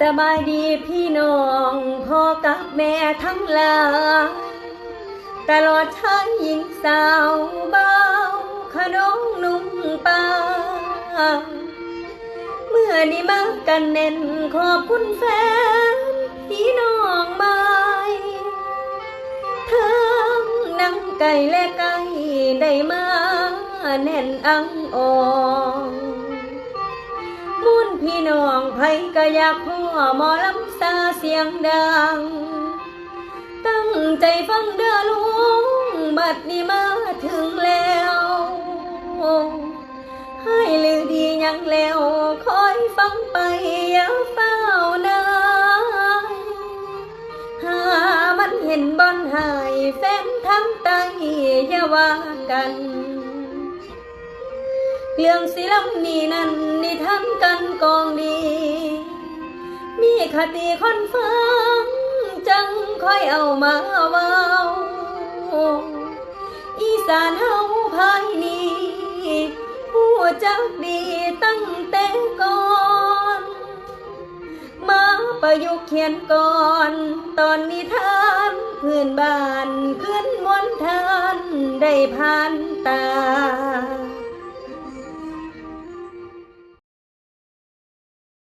สบายดีพี่น้องพ่อกับแม่ทั้งหลายตลอดชายหญิงสาวเบาขนมนุ่มปาเมื่อนี้มากันเน้นขอบคุณแฟน พี่น้องบายทั้งนังไก่และไก่ได้มาแน่นอังออง มุนพี่น้องไผก็อยากพ่อหมอลำซาเสียงดัง ตั้งใจฟังเด้อลุง บัดนี้มาถึงแล้ว ให้ลือดียังแล้วคอยฟังไปอย่าเฝ้านายหามันเห็นบอนหายแฟนทั้งไตอย่าว่ากัน เรื่องสิลำนี้นั้น นิทานกันกองดี มีคติคนฟัง จังค่อยเอามาเว้า อีสานเฮาภายนี้ผู้จักดีตั้งแต่ก่อน มาประยุกเขียนก่อน ตอนนิทานพื้นบ้านขึ้นมวนทานได้ผ่านตา